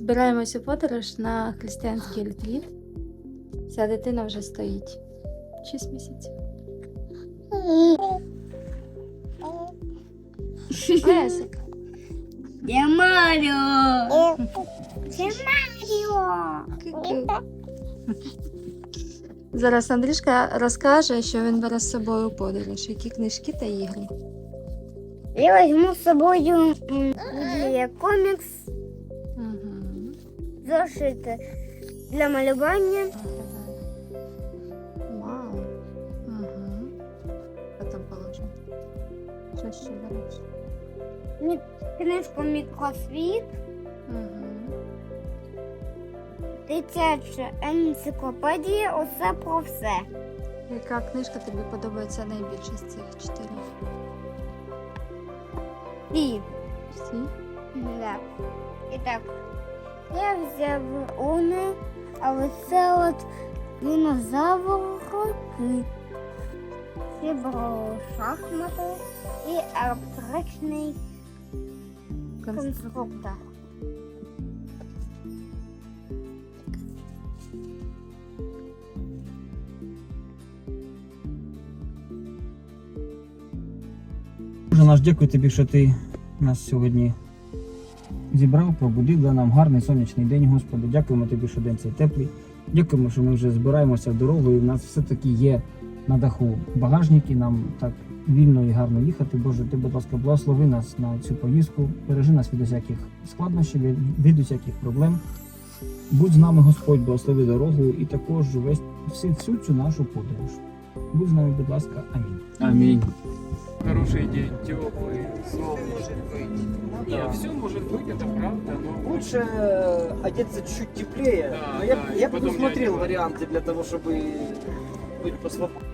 Збираємось у подорож на християнський ретріт. Ця дитина вже стоїть 6 місяців. Лесик. Я Маріо. Це Маріо. Зараз Андрішка розкаже, що він бере з собою у подорож, які книжки та ігри. Я візьму з собою комікс. Зошити для малювання, Вау. Угу. Потім положимо. Що ще мі- книжку мікросвіт, Угу. дитяча енциклопедія, усе про все. Яка книжка тобі подобається найбільше з цих чотирьох? І Всі? Да. І так, я взяв Уни, але це от динозаври. Я брав шахмати і електричний конструктор. Боже наш, дякую тобі, що ти нас сьогодні зібрав, пробудив, дав нам гарний сонячний день, Господи. Дякуємо тобі, що день цей теплий. Дякуємо, що ми вже збираємося в дорогу, і в нас все-таки є на даху багажник, нам так вільно і гарно їхати. Боже, ти, будь ласка, благослови нас на цю поїздку, бережи нас від усяких складнощів, від- усяких проблем. Будь з нами, Господь, благослови дорогу і також весь всю цю нашу подорож. Будь з нами, будь ласка, амінь. Аминь. Хороший день, теплый, солнечный. Не, все может быть, это правда, но Лучше э, одеться чуть теплее. Да, но я, да, я и бы потом посмотрел не одевать. варианты для того, чтобы быть посвободнее.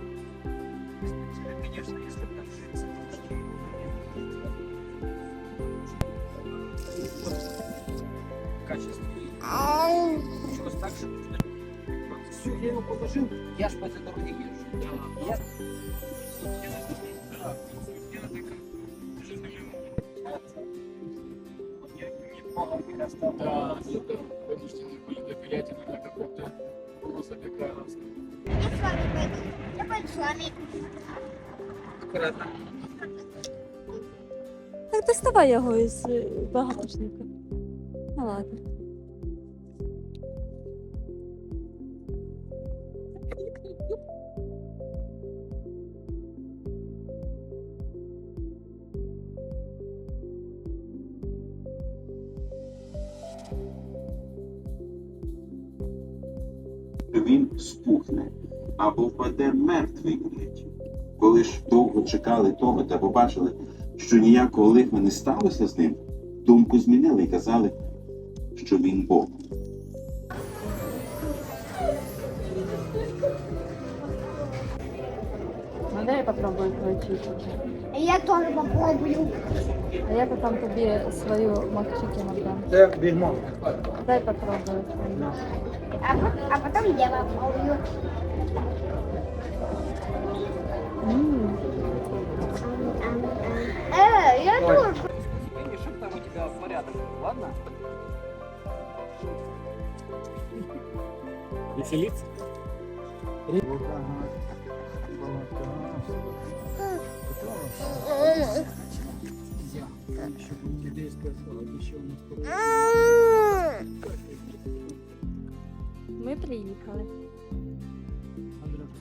немного перестал. да, это вынуждены были допилять это на каком-то Музыкальном. Я с вами пойду. Я пойду с вами. Аккуратно. Так доставай його із е, багажника. Ну ладно. Він спухне або впаде мертвий у миті. Коли ж довго чекали того та побачили, що ніякого лиха не сталося з ним, думку змінили і казали, що він Бог. Ну дай я попробую включити. Я тоже попробую. А я потім тобі свою макчикину дам. Да, бегмо. Дай попробую. А, пот- а потом я попробую. М, Э, я Ой. тоже. Видишь, чтоб там у тебя порядок был, ладно? Веселиться? Ми приїхали.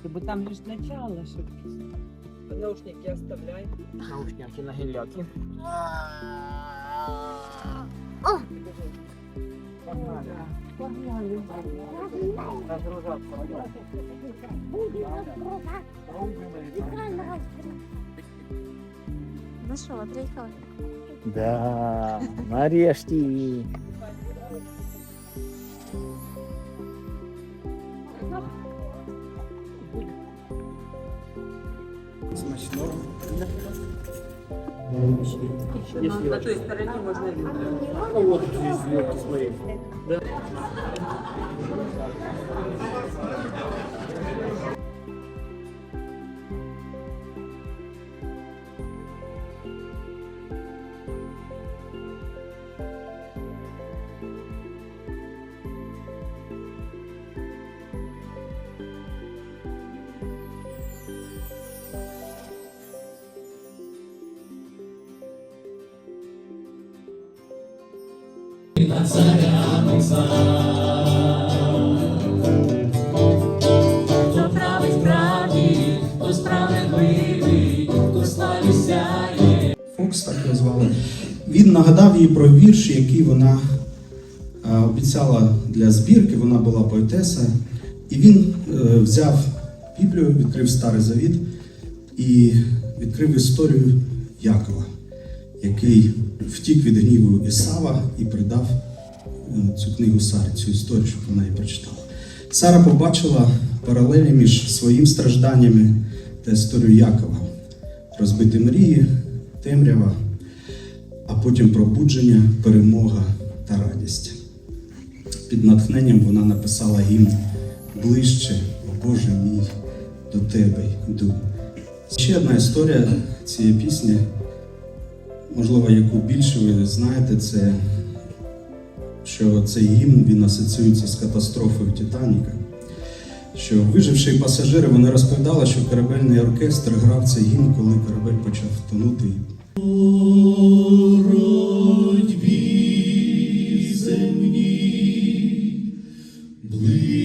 Ты бы там лишь начало, чтобы Наушники оставляй. Наушники на гелляки. Разгружаться. Ну що, приїхали? Да, нарешті. На той стороне можно Ну вот здесь смотри. Да. Фокс, так його звали. Він нагадав їй про вірш, який вона е, обіцяла для збірки. Вона була поетеса. І він е, взяв Біблію, відкрив Старий Завіт і відкрив історію Якова, який втік від гніву Ісава і передав е, цю книгу Сарі, цю історію, щоб вона її прочитала. Сара побачила паралелі між своїм стражданнями та історією Якова розбиті мрії, темрява, а потім пробудження, перемога та радість. Під натхненням вона написала гімн ближче, о Боже мій, до тебе йду. Ще одна історія цієї пісні, можливо, яку більше ви знаєте, це що цей гімн він асоціюється з катастрофою Титаніка. Що виживши пасажири, вони розповідали, що корабельний оркестр грав цей гімн, коли корабель почав тонути. Був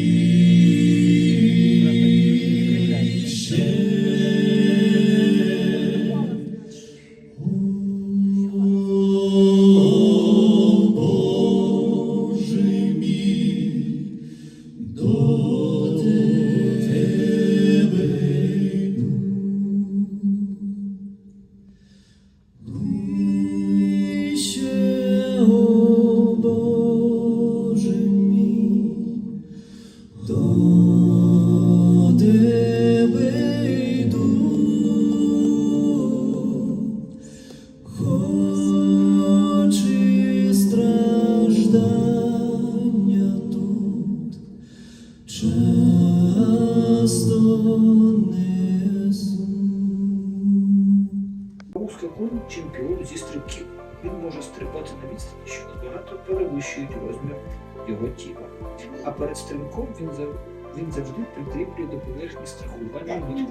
може на відстані, що набагато перевищують розмір його тіла. А перед стрибком він, зав... він завжди прикріплює до поверхні страхування від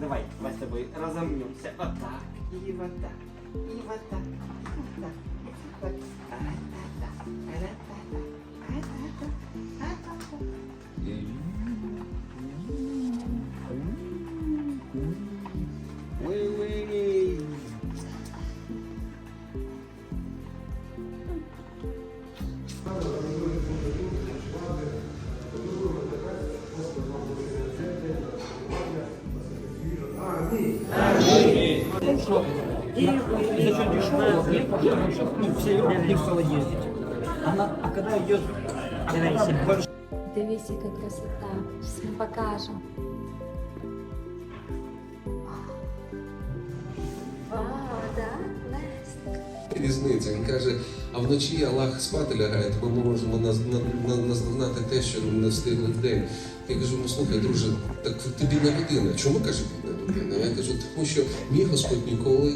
Давай, мы с тобой разомнемся. Вот так, и вот так, и вот так, Дивись, яка красота. Вау, да? Лесь? Різниця. Він каже, а вночі Аллах спати лягає, то ми можемо наз- на- на- назнати те, що не встигли в день. Я кажу, ну слухай, друже, так ти бідна людина. Чому каже людина? Я кажу, тому що мій Господь ніколи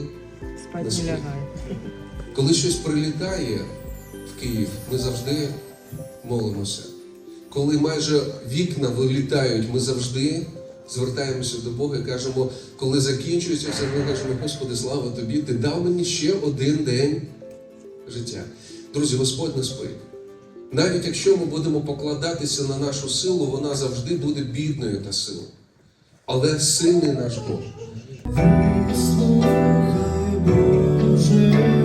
не спить. Коли щось прилітає в Київ, ми завжди молимося. Коли майже вікна вилітають, ми завжди звертаємося до Бога і кажемо, коли закінчується все, ми кажемо, Господи, слава тобі, ти дав мені ще один день життя. Друзі, Господь не спить. Навіть якщо ми будемо покладатися на нашу силу, вона завжди буде бідною та силою. Але сильний наш Бог. західним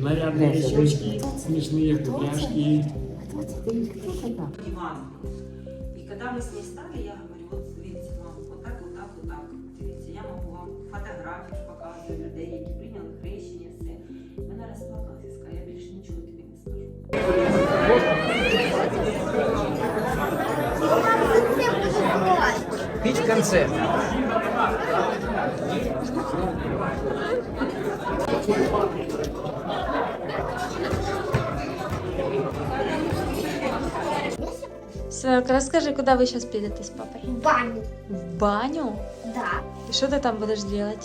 Нарядные цветочки, смешные кудряшки. Иван. И когда мы с ней стали, я говорю, вот видите, мам, вот так, вот так, вот так. Дивіться, я можу вам фотографії Це буде концерт. Сверка, розкажи, куди ви зараз підете з папою? В баню. В баню? Да. І що ти там будеш робити?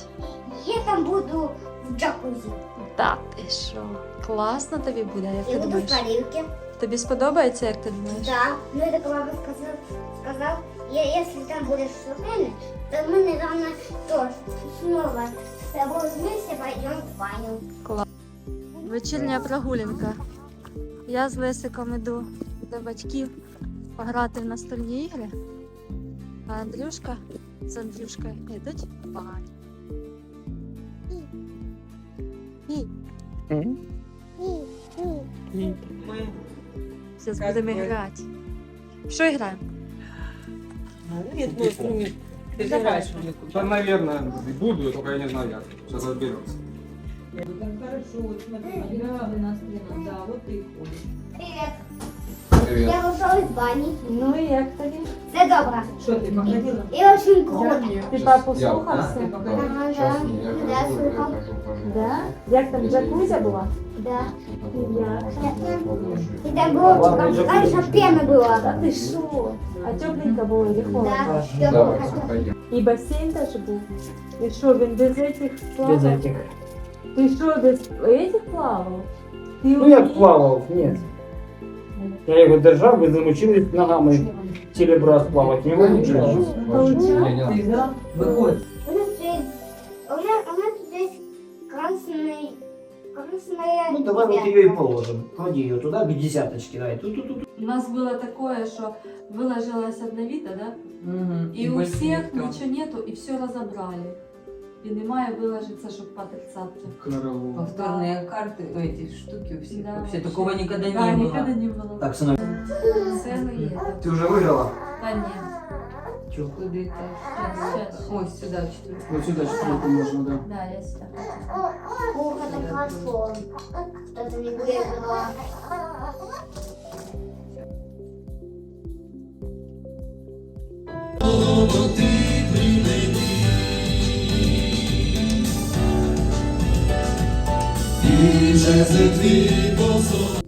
Я там буду в джакузі. Та ти що? Класно тобі буде, як Я ти буду в думаєш? парилке. Тобі сподобається, як ти думаєш? Да. Ну, это папа сказал, сказал, я, если там будешь все время, то мы, наверное, тоже снова с тобой вместе пойдем в баню. Вечірня прогулянка. Я з Лесиком іду до батьків пограти в настольні ігри, а Андрюшка з Андрюшкою йдуть в баню. І зараз будемо грати. Що граємо? Ты играешь Да, наверное, буду, только я не знаю как. Сейчас разберемся. Привет. Привет. Я вышел из бани. Ну і як тобі? Все добре. Що ти походила? И очень круто. Ти папу слухався? Ага, да. Да, слухал. Да? Як там джакузя була? Да. Як? И там было, там раньше пена была. Та ти що? А тепленько було чи холодно? Да, Давай, тепло. пойдем. І басейн теж був. І що, він без этих плавав? Без этих. Ти що, без этих плавав? Ти Ну як плавав? Ні. Я його держав, ви замочились ногами телебраз плавати. Не вийшло. Виходь. Ну давай вот ее и положим. Клади ее туда, без десяточки. Давай. Тут, тут, тут. У нас было такое, что выложилась одна вида, да? И у всех ничего нету, и все разобрали. І немає виложиться, щоб по тридцатке. Караул. Повторные карты, эти штуки у всех. Да, Вообще вообще. такого никогда Да, не было. никогда не было. Так, сынок. Целый этот. Ты уже выиграла? Да нет. Чё? Куда это? Сейчас, сейчас. Ой, сюда четвертый. Вот сюда четвертую можно, да. Да, я сюда. Ух, это хорошо. Что-то не выиграла. щоб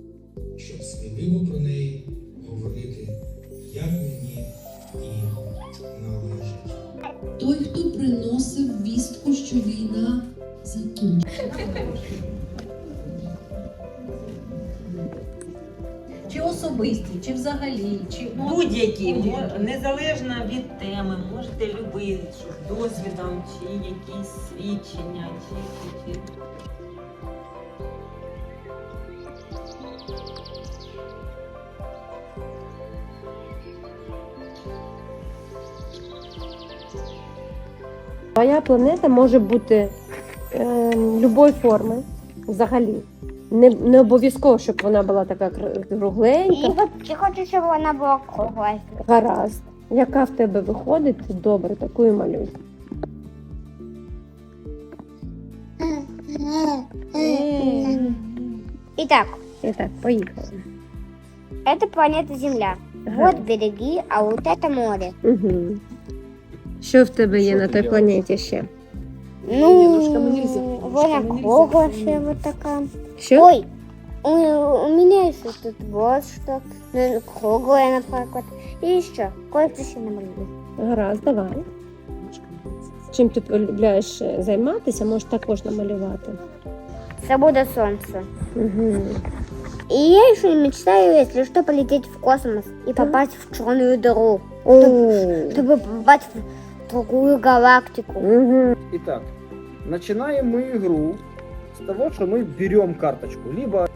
особисті, чи взагалі, чи будь-які, незалежно від теми, можете любити, досвідом, чи якісь свідчення, чи, чи. Моя планета може бути е, любої форми взагалі. Не, не обов'язково, щоб вона була така кр- И кругленька. вот я хочу, чтобы она была круглая. Гаразд. Яка в тебе виходить, добре, таку і малюй. Итак, І так, поїхали. это планета Земля. Вот береги, а вот это море. Угу. Що в тебе є на той планеті ще? Ну, вона круглая все вот такая. Що? Ой, у, у меня еще тут вот что. Ну, круглая, например. И еще кое-что еще намалюю. Гаразд, давай. Чим ти полюбляєш займатися, можеш також намалювати. Это будет солнце. Угу. И я еще мечтаю, если что, полететь в космос и попасть в черную дыру. О, Чтобы попасть в другую галактику. угу. Итак, начинаем мы игру с того, что мы берем карточку, либо...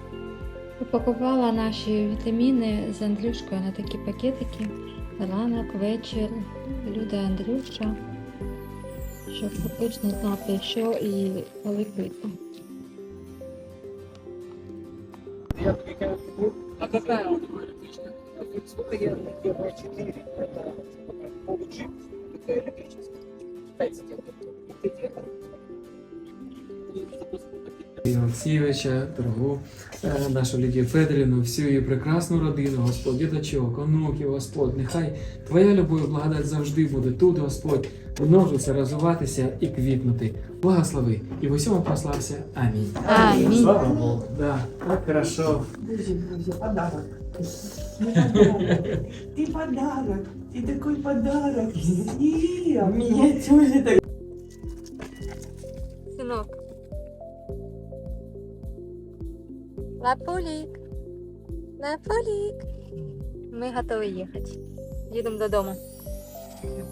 Упаковала наші вітаміни з Андрюшкою на такі пакетики. Ранок, вечір, люди Андрюша, щоб точно знати, що і коли пити. А какая у него электричка? Volkswagen Euro 4 это получив электрическая. 5 Олексійовича, дорогу е, нашу Лідію Федорівну, всю її прекрасну родину, Господь, діточок, онуків, Господь. Нехай Твоя любов і благодать завжди буде тут, Господь, множиться, розвиватися і квітнути. Благослови і в усьому прослався. Амінь. Амінь. Слава Богу. Да, так хорошо. Боже, Боже, подарок. Ты подарок. Ты такой подарок. И меня тоже так. Синок. Лапулік, Лапулік. Ми готові їхати. Їдемо додому. Thank you.